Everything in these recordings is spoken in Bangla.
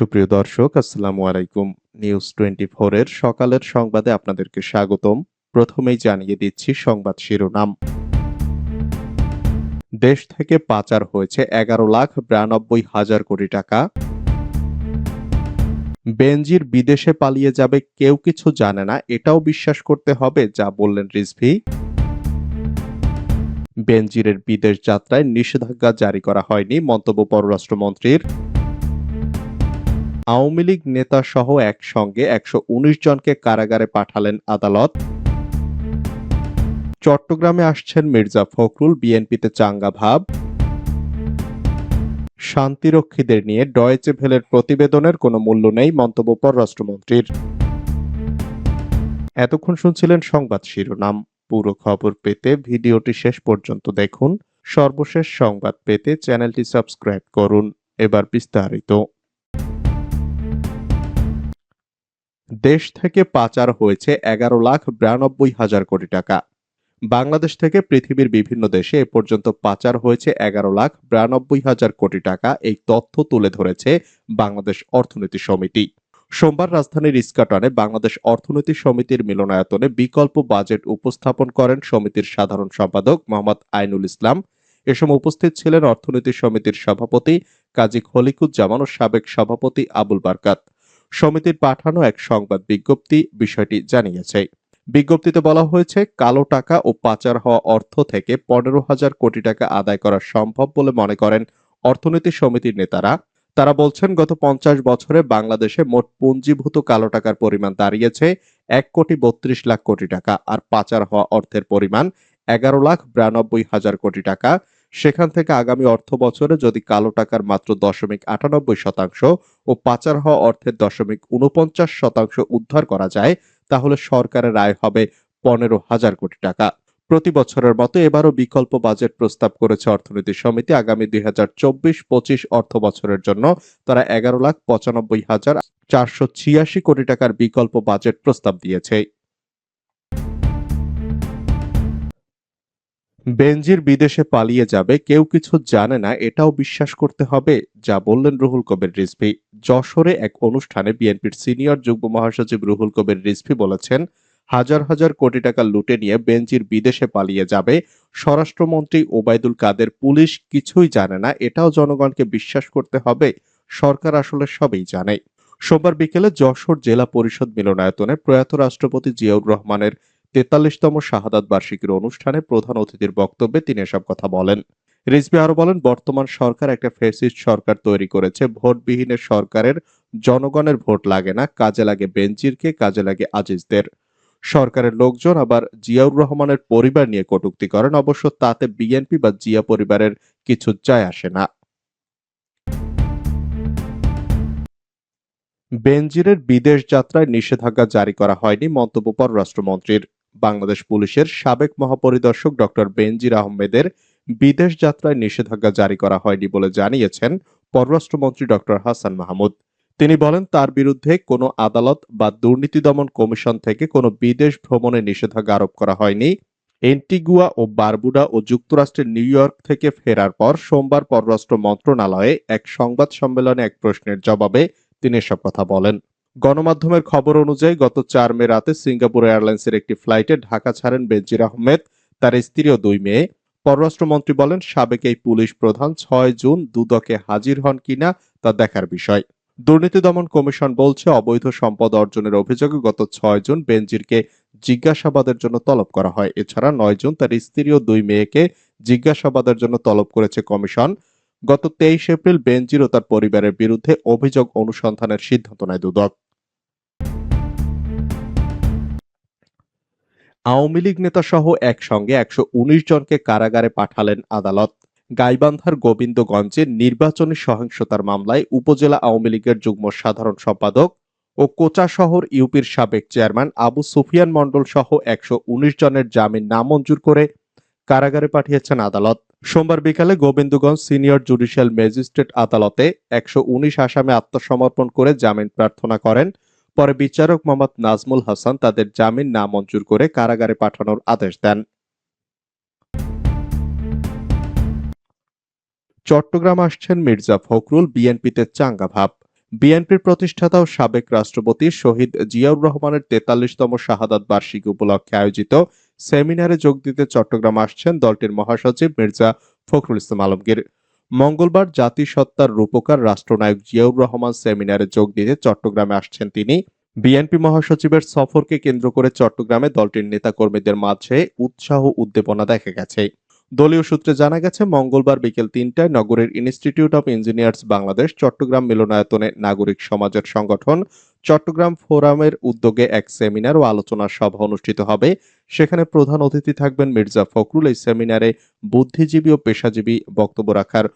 সুপ্রিয় দর্শক, আসসালামু আলাইকুম। নিউজ টোয়েন্টি এর সকালের সংবাদে আপনাদেরকে স্বাগতম। প্রথমেই জানিয়ে দিচ্ছি সংবাদ শিরোনাম। দেশ থেকে পাচার হয়েছে এগারো লাখ বিরানব্বই হাজার কোটি টাকা। বেনজির বিদেশে পালিয়ে যাবে কেউ কিছু জানে না, এটাও বিশ্বাস করতে হবে, যা বললেন রিজভি। বেনজিরের বিদেশ যাত্রায় নিষেধাজ্ঞা জারি করা হয়নি, মন্তব্য পররাষ্ট্রমন্ত্রীর। আওয়ামী লীগ নেতা সহ একসঙ্গে একশো উনিশ জনকে কারাগারে পাঠালেন আদালত। চট্টগ্রামে আসছেন মির্জা ফখরুল, বিএনপিতে চাঙ্গা ভাব। শান্তিরক্ষীদের নিয়ে ডয়েচে ভেলের প্রতিবেদনের কোনো মূল্য নেই মন্তব্য পররাষ্ট্রমন্ত্রীর। এতক্ষণ শুনছিলেন সংবাদ শিরোনাম। পুরো খবর পেতে ভিডিওটি শেষ পর্যন্ত দেখুন। সর্বশেষ সংবাদ পেতে চ্যানেলটি সাবস্ক্রাইব করুন। এবার বিস্তারিত। দেশ থেকে পাচার হয়েছে এগারো লাখ বিরানব্বই হাজার কোটি টাকা। বাংলাদেশ থেকে পৃথিবীর বিভিন্ন দেশে এ পর্যন্ত পাচার হয়েছে এগারো লাখ বিরানব্বই হাজার কোটি টাকা এই তথ্য তুলে ধরেছে বাংলাদেশ অর্থনীতি সমিতি। সোমবার রাজধানীর ইস্কাটনে বাংলাদেশ অর্থনীতি সমিতির মিলনায়তনে বিকল্প বাজেট উপস্থাপন করেন সমিতির সাধারণ সম্পাদক মোহাম্মদ আইনুল ইসলাম। এ সময় উপস্থিত ছিলেন অর্থনীতি সমিতির সভাপতি কাজী খলিকুজ্জামান ও সাবেক সভাপতি আবুল বারকাত। সমিতির পাঠানো এক সংবাদ বিজ্ঞপ্তি বিষয়টি জানিয়েছে। বিজ্ঞপ্তিতে বলা হয়েছে, কালো টাকা ও পাচার হওয়া অর্থ থেকে পনেরো হাজার কোটি টাকা আদায় করা সম্ভব বলে মনে করেন অর্থনীতি সমিতির নেতারা। তারা বলছেন, গত পঞ্চাশ বছরে বাংলাদেশে মোট পুঞ্জীভূত কালো টাকার পরিমাণ দাঁড়িয়েছে এক কোটি বত্রিশ লাখ কোটি টাকা, আর পাচার হওয়া অর্থের পরিমাণ এগারো লাখ বিরানব্বই হাজার কোটি টাকা। সেখান থেকে আগামী অর্থ বছরে যদি কালো টাকার মাত্র দশমিক আটানব্বই শতাংশ ও পাচার হওয়া অর্থের দশমিক উনপঞ্চাশ শতাংশ উদ্ধার করা যায়, তাহলে সরকারের আয় হবে পনেরো হাজার কোটি টাকা। প্রতি বছরের মতো এবারও বিকল্প বাজেট প্রস্তাব করেছে অর্থনীতি সমিতি। আগামী দুই হাজার চব্বিশ পঁচিশ অর্থ বছরের জন্য তারা এগারো লাখ পঁচানব্বই হাজার চারশো ছিয়াশি কোটি টাকার বিকল্প বাজেট প্রস্তাব দিয়েছে। বেনজির বিদেশে পালিয়ে যাবে, কেউ কিছু জানে না, এটাও বিশ্বাস করতে হবে, যা বললেন রুহুল কবির রিজভি। যশোরে এক অনুষ্ঠানে বিএনপির সিনিয়র যুগ্ম মহাসচিব রুহুল কবির রিজভি বলেছেন, হাজার হাজার কোটি টাকা লুটে নিয়ে বেনজির বিদেশে পালিয়ে যাবে। স্বরাষ্ট্রমন্ত্রী ওবায়দুল কাদের, পুলিশ কিছুই জানে না, এটাও জনগণকে বিশ্বাস করতে হবে, সরকার আসলে সবই জানে। সোমবার বিকেলে যশোর জেলা পরিষদ মিলনায়তনে প্রয়াত রাষ্ট্রপতি জিয়াউর রহমানের তেতাল্লিশতম শাহাদাত বার্ষিকীর অনুষ্ঠানে প্রধান অতিথির বক্তব্যে তিনি এসব কথা বলেন। রিজভি আরও বলেন, বর্তমান সরকার একটা ফেসিস্ট সরকার তৈরি করেছে। ভোটবিহীনের সরকারের জনগণের ভোট লাগে না, কাজে লাগে বেনজিরকে কাজে লাগে আজিজদের। সরকারের লোকজন আবার জিয়াউর রহমানের পরিবার নিয়ে কটূক্তি করেন, অবশ্য তাতে বিএনপি বা জিয়া পরিবারের কিছু যায় আসে না। বেনজিরের বিদেশ যাত্রায় নিষেধাজ্ঞা জারি করা হয়নি মন্তব্য পররাষ্ট্রমন্ত্রীর। বাংলাদেশ পুলিশের সাবেক মহাপরিদর্শক ডক্টর বেনজির আহমেদের বিদেশ যাত্রায় নিষেধাজ্ঞা জারি করা হয়নি বলে জানিয়েছেন পররাষ্ট্রমন্ত্রী ডক্টর হাসান মাহমুদ। তিনি বলেন, তার বিরুদ্ধে কোনো আদালত বা দুর্নীতি দমন কমিশন থেকে কোনো বিদেশ ভ্রমণে নিষেধাজ্ঞা আরোপ করা হয়নি। এন্টিগুয়া ও বারবুডা ও যুক্তরাষ্ট্রের নিউ ইয়র্ক থেকে ফেরার পর সোমবার পররাষ্ট্র মন্ত্রণালয়ে এক সংবাদ সম্মেলনে এক প্রশ্নের জবাবে তিনি এসব কথা বলেন। গণমাধ্যমের খবর অনুযায়ী গত চার মে রাতে সিঙ্গাপুর এয়ারলাইন্সের একটি ফ্লাইটে ঢাকা ছাড়েন বেনজির আহমেদ, তার স্ত্রী ও দুই মেয়ে। পররাষ্ট্রমন্ত্রী বলেন, সাবেক এই পুলিশ প্রধান ছয় জুন দুদকে হাজির হন কিনা তা দেখার বিষয়। দুর্নীতি দমন কমিশন বলছে, অবৈধ সম্পদ অর্জনের অভিযোগে গত ছয় জুন বেনজিরকে জিজ্ঞাসাবাদের জন্য তলব করা হয়। এছাড়া নয় জুন তার স্ত্রী ও দুই মেয়েকে জিজ্ঞাসাবাদের জন্য তলব করেছে কমিশন। গত তেইশ এপ্রিল বেনজির ও তার পরিবারের বিরুদ্ধে অভিযোগ অনুসন্ধানের সিদ্ধান্ত নেয় দুদক। আওয়ামী লীগ নেতা সহ একসঙ্গে একশো উনিশ জনকে কারাগারে পাঠালেন আদালত। গাইবান্ধার গোবিন্দগঞ্জে নির্বাচনী সহিংসতার মামলায় উপজেলা আওয়ামী লীগের যুগ্ম সাধারণ সম্পাদক ও কোচা শহর ইউপির সাবেক চেয়ারম্যান আবু সুফিয়ান মণ্ডল সহ একশো উনিশ জনের জামিন নামঞ্জুর করে কারাগারে পাঠিয়েছেন আদালত। সোমবার বিকালে গোবিন্দগঞ্জ সিনিয়র জুডিশিয়াল ম্যাজিস্ট্রেট আদালতে একশো উনিশ আসামে আত্মসমর্পণ করে জামিন প্রার্থনা করেন। পরে বিচারক মোহাম্মদ নাজমুল হাসান তাদের জামিন নামঞ্জুর করে কারাগারে পাঠানোর আদেশ দেন। চট্টগ্রাম আসছেন মির্জা ফখরুল, বিএনপিতে চাঙ্গা ভাব। বিএনপির প্রতিষ্ঠাতা ও সাবেক রাষ্ট্রপতি শহীদ জিয়াউর রহমানের তেতাল্লিশতম শাহাদাত বার্ষিকী উপলক্ষে আয়োজিত সেমিনারে যোগ দিতে চট্টগ্রাম আসছেন দলটির মহাসচিব মির্জা ফখরুল ইসলাম আলমগীর। মঙ্গলবার জাতিসত্তার রূপকার রাষ্ট্রনায়ক জিয়াউর রহমান সেমিনারে যোগ দিতে চট্টগ্রামে আসছেন তিনি। বিএনপি মহাসচিবের সফরকে কেন্দ্র করে চট্টগ্রামে দলটির নেতাকর্মীদের মাঝে উৎসাহ উদ্দীপনা দেখা গেছে। দলীয় সূত্রে জানা গেছে, মঙ্গলবার বিকেল তিনটায় নগরের Institute of Engineers Bangladesh Chattogram মিলনায়তনে নাগরিক সমাজের সংগঠন চট্টগ্রাম ফোরামের উদ্যোগে এক সেমিনার ও আলোচনা সভা অনুষ্ঠিত হবে। সেখানে প্রধান অতিথি থাকবেন মির্জা ফখরুল। এই সেমিনারে বুদ্ধিজীবী ও পেশাজীবী বক্তব্য রাখার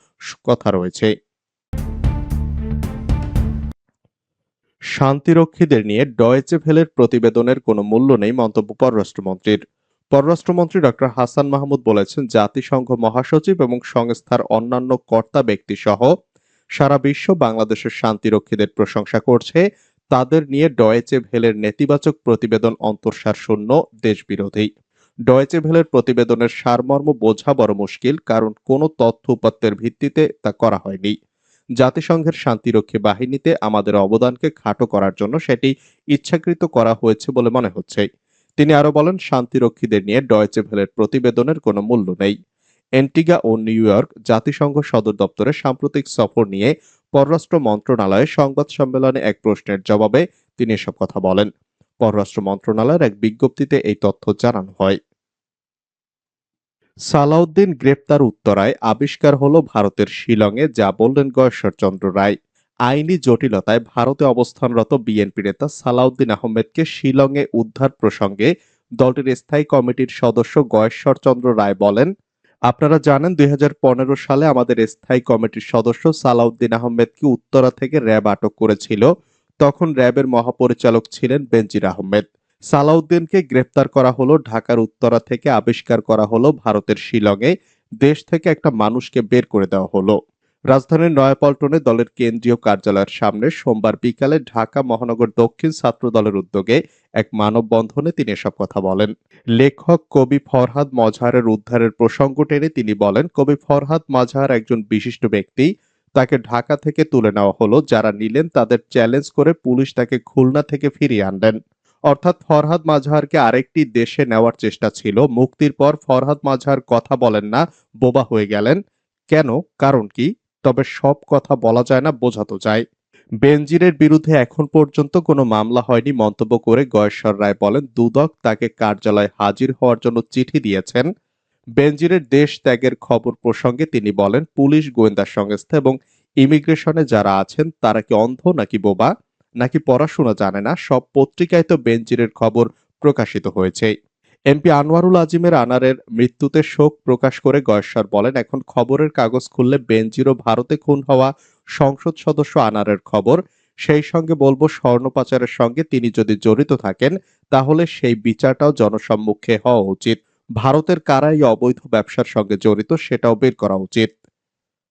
কথা রয়েছে। শান্তিরক্ষীদের নিয়ে ডয়েচে ভেলের প্রতিবেদনের কোনো মূল্য নেই মন্তব্য পররাষ্ট্রমন্ত্রীর। পররাষ্ট্রমন্ত্রী ডক্টর হাসান মাহমুদ বলেছেন, জাতিসংঘ মহাসচিব এবং সংস্থার অন্যান্য কর্তা ব্যক্তি সহ সারা বিশ্ব বাংলাদেশের শান্তিরক্ষীদের প্রশংসা করছে। তাদের নিয়ে ডয়েচে ভেলের নেতিবাচক প্রতিবেদন অন্তঃসার শূন্য দেশবিরোধী। ডয়েচে ভেলের প্রতিবেদনের সারমর্ম বোঝা বড় মুশকিল, কারণ কোনো তথ্য উপাত্তের ভিত্তিতে তা করা হয়নি। জাতিসংঘের শান্তিরক্ষী বাহিনীতে আমাদের অবদানকে খাটো করার জন্য সেটি ইচ্ছাকৃত করা হয়েছে বলে মনে হচ্ছে। তিনি আরও বলেন, শান্তিরক্ষীদের নিয়ে ডয়েচে ভেলের প্রতিবেদনের কোনো মূল্য নেই। এন্টিগা ও নিউ ইয়র্ক জাতিসংঘ সদর দপ্তরে সাম্প্রতিক সফর নিয়ে পররাষ্ট্র মন্ত্রণালয়ে সংবাদ সম্মেলনে এক প্রশ্নের জবাবে তিনি এসব কথা বলেন। পররাষ্ট্র মন্ত্রণালয়ের এক বিজ্ঞপ্তিতে এই তথ্য জানানো হয়। সালাউদ্দিন গ্রেপ্তার উত্তরায় আবিষ্কার হলো ভারতের শিলংয়ে যা বললেন গয়েশ্বরচন্দ্র রায়। আইনি জটিলতায় ভারতে অবস্থানরত বিএনপি নেতা সালাউদ্দিন আহমেদকে শিলংয়ে উদ্ধার প্রসঙ্গে দলটির স্থায়ী কমিটির সদস্য গয়েশ্বরচন্দ্র রায় বলেন আপনারা জানেন দুই হাজার পনেরো সালে আমাদের স্থায়ী কমিটির সদস্য সালাউদ্দিন আহমেদকে উত্তরা থেকে র্যাব আটক করেছিল? তখন র্যাবের মহাপরিচালক ছিলেন বেনজির আহমেদ। সালাউদ্দিনকে গ্রেপ্তার করা হলো ঢাকার উত্তরা থেকে আবিষ্কার করা হলো ভারতের শিলংয়ে। দেশ থেকে একটা মানুষকে বের করে দেওয়া হলো। রাজধানীর নয়াপল্টনে দলের কেন্দ্রীয় কার্যালয়ের সামনে সোমবার বিকালে ঢাকা মহানগর দক্ষিণ ছাত্র দলের উদ্যোগে এক মানববন্ধনে তিনি এসব কথা বলেন। লেখক কবি ফরহাদ মজহারের উদ্ধারের প্রসঙ্গ টেনে তিনি বলেন, কবি ফরহাদ মজহার একজন বিশিষ্ট ব্যক্তি। তাকে ঢাকা থেকে তুলে নেওয়া হলো। যারা নিলেন তাদের চ্যালেঞ্জ করে পুলিশ তাকে খুলনা থেকে ফিরিয়ে আনলেন। অর্থাৎ ফরহাদ মাঝহারকে আরেকটি দেশে নেওয়ার চেষ্টা ছিল। মুক্তির পর ফরহাদ মাঝহার কথা বলেন না, বোবা হয়ে গেলেন। কেন? কারণ কি? তবে সব কথা বলা যায় না, বোঝাতো যায়। বেনজিরের বিরুদ্ধে এখন পর্যন্ত কোনো মামলা হয়নি মন্তব্য করে গয়েশ্বর রায় বলেন, দুদক তাকে কার্যালয়ে হাজির হওয়ার জন্য চিঠি দিয়েছেন। বেনজিরের দেশ ত্যাগের খবর প্রসঙ্গে তিনি বলেন, পুলিশ গোয়েন্দা সংস্থা এবং ইমিগ্রেশনে যারা আছেন, তারা কি অন্ধ নাকি বোবা? নাকি পড়াশোনা জানে না? সব পত্রিকায় তো বেনজিরের খবর প্রকাশিত হয়েছে। এমপি আনোয়ারুল আজিমের আনারের মৃত্যুতে শোক প্রকাশ করে গয়েশ্বর বলেন, এখন খবরের কাগজ খুললে বেনজিরও ভারতে খুন হওয়া সংসদ সদস্য আনারের খবর। সেই সঙ্গে বলব স্বর্ণ পাচারের সঙ্গে তিনি যদি জড়িত থাকেন, তাহলে সেই বিচারটাও জনসম্মুখে হওয়া উচিত। ভারতের কারা এই অবৈধ ব্যবসার সঙ্গে জড়িত, সেটাও বের করা উচিত।